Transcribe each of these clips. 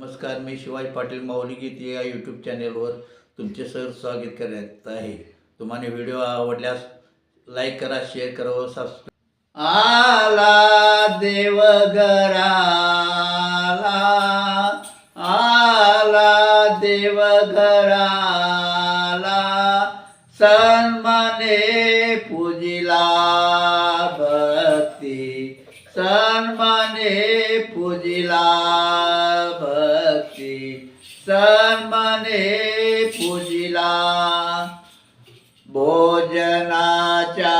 नमस्कार मी शिवाजी पाटील माऊली गीत या यूट्यूब चॅनेलवर तुमचे सर स्वागत करत आहे. तुम्हाला व्हिडिओ आवडल्यास लाईक करा शेअर करा व सबस्क्राईब आला देव घराला आला देव घराला सन्माने पूजिला भक्ती सन्माने पूजिला सन्मने पूजिला. भोजनाच्या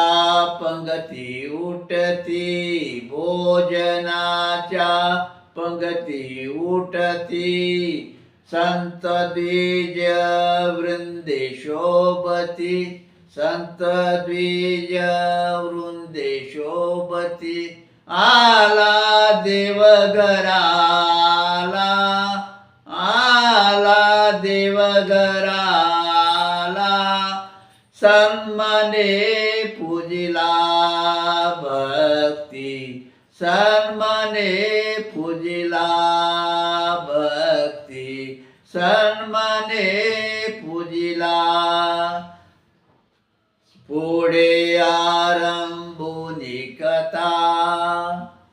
पंगती उठती भोजनाच्या पंगती उठती. संत द्विज वृंदे शोभती संत द्विज वृंदे शोभती. आला देवघरा गराला सन्मने पूजिला भक्ती. सन्मने पूजिला भक्ती. सन्मने पूजिला. पुढे आरंभुनी कथा.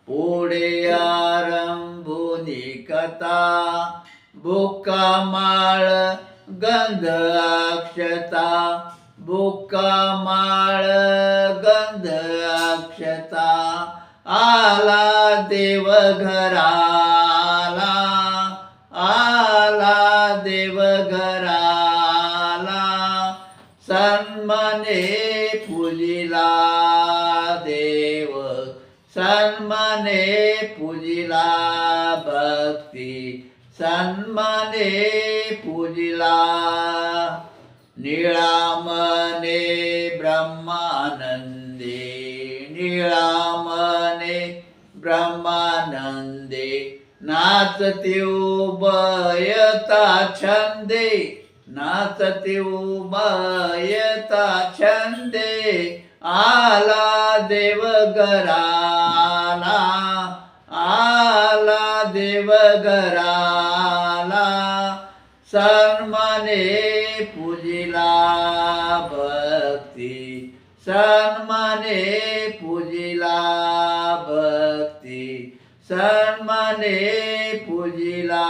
पुढे आरंभुनी कथा. बुका माळ गंध अक्षता बुका माळ गंध अक्षता आला देव घराला आला देव घराला सन्मने पुजिला देव सन्मने पुजिला भक्ती सन्माने पूजिला निळामने ब्रह्मानंदे निळामने ब्रह्मानंदे नाचते उभयता छंदे नाचते उभयता छंदे आला देवगरा सन्मने पूजिला भक्ती। सन्मने पूजिला भक्ती। सन्मने पूजिला